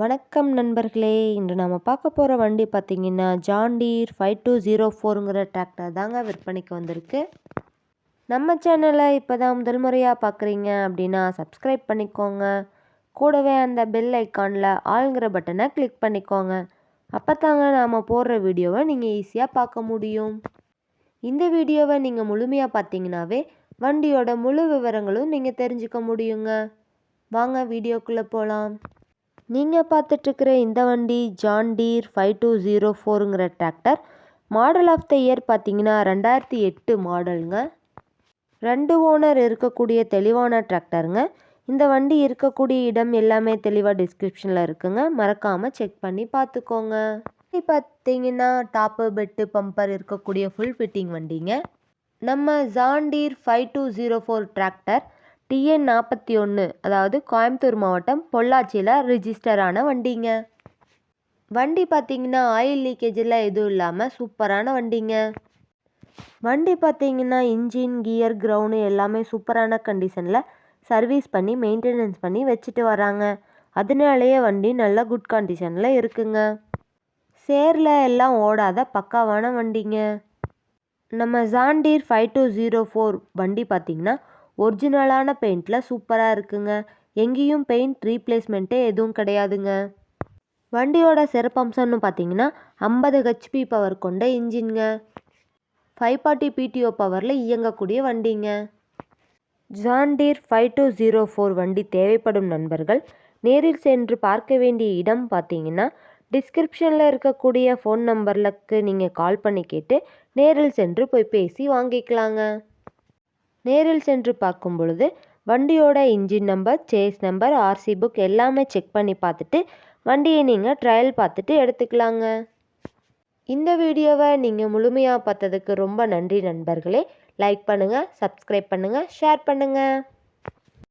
வணக்கம் நண்பர்களே. இன்று நாம் பார்க்க போகிற வண்டி பார்த்திங்கன்னா John Deere five two zero ஃபோருங்கிற tractor தாங்க விற்பனைக்கு வந்திருக்கு. நம்ம சேனலை இப்போ தான் முதல் முறையாக பார்க்குறீங்க அப்படின்னா சப்ஸ்கிரைப் பண்ணிக்கோங்க. கூடவே அந்த பெல் ஐக்கானில் ஆளுங்கிற பட்டனை கிளிக் பண்ணிக்கோங்க. அப்போ தாங்க நாம் போடுற வீடியோவை நீங்கள் ஈஸியாக பார்க்க முடியும். இந்த வீடியோவை நீங்கள் முழுமையாக பார்த்தீங்கன்னாவே வண்டியோட முழு விவரங்களும் நீங்கள் தெரிஞ்சுக்க முடியுங்க. வாங்க வீடியோக்குள்ளே போகலாம் நீங்கள் பார்த்துட்ருக்கிற இந்த வண்டி John Deere five two zero ஃபோருங்கிற tractor model of the year பார்த்தீங்கன்னா ரெண்டாயிரத்தி எட்டு மாடலுங்க ரெண்டு ஓனர் இருக்கக்கூடிய தெளிவான டிராக்டருங்க இந்த வண்டி இருக்கக்கூடிய இடம் எல்லாமே தெளிவாக டிஸ்கிரிப்ஷனில் இருக்குங்க. மறக்காமல் செக் பண்ணி பார்த்துக்கோங்க. பார்த்தீங்கன்னா டாப்பு பெட்டு பம்பர் இருக்கக்கூடிய ஃபுல் ஃபிட்டிங் வண்டிங்க. நம்ம John Deere five two zero four tractor TN நாற்பத்தி ஒன்று அதாவது கோயம்புத்தூர் மாவட்டம் பொள்ளாச்சியில் ரிஜிஸ்டர் ஆன வண்டிங்க. வண்டி பார்த்தீங்கன்னா ஆயில் லீக்கேஜில் எதுவும் இல்லாமல் சூப்பரான வண்டிங்க. வண்டி பார்த்தீங்கன்னா இன்ஜின் கியர் கிரவுண்டு எல்லாமே சூப்பரான கண்டிஷனில் சர்வீஸ் பண்ணி மெயின்டெனன்ஸ் பண்ணி வச்சுட்டு வராங்க. அதனாலேயே வண்டி நல்ல குட் கண்டிஷனில் இருக்குங்க. சேரில் எல்லாம் ஓடாத பக்காவான வண்டிங்க. நம்ம John Deere five two zero four வண்டி பார்த்திங்கன்னா ஒரிஜினலான பெயிண்டில் சூப்பராக இருக்குங்க. எங்கேயும் பெயிண்ட் ரீப்ளேஸ்மெண்ட்டே எதுவும் கிடையாதுங்க. வண்டியோட சிறப்பம்சம்னு பார்த்தீங்கன்னா ஐம்பது ஹெச்பி பவர் கொண்ட இன்ஜின்ங்க. ஃபைவ் ஃபார்ட்டி பிடிஓ பவரில் இயங்கக்கூடிய வண்டிங்க. John Deere five two zero four வண்டி தேவைப்படும் நண்பர்கள் நேரில் சென்று பார்க்க வேண்டிய இடம் பார்த்தீங்கன்னா டிஸ்கிரிப்ஷனில் இருக்கக்கூடிய ஃபோன் நம்பர்லுக்கு நீங்கள் கால் பண்ணி கேட்டு நேரில் சென்று போய் பேசி வாங்கிக்கலாங்க. நேரில் சென்று பார்க்கும் பொழுது வண்டியோட engine number chassis number RC book எல்லாமே செக் பண்ணி பார்த்துட்டு வண்டியை நீங்கள் ட்ரையல் பார்த்துட்டு எடுத்துக்கலாங்க. இந்த வீடியோவை நீங்கள் முழுமையாக பார்த்ததுக்கு ரொம்ப நன்றி நண்பர்களே. லைக் பண்ணுங்கள் சப்ஸ்கிரைப் பண்ணுங்கள் ஷேர் பண்ணுங்கள்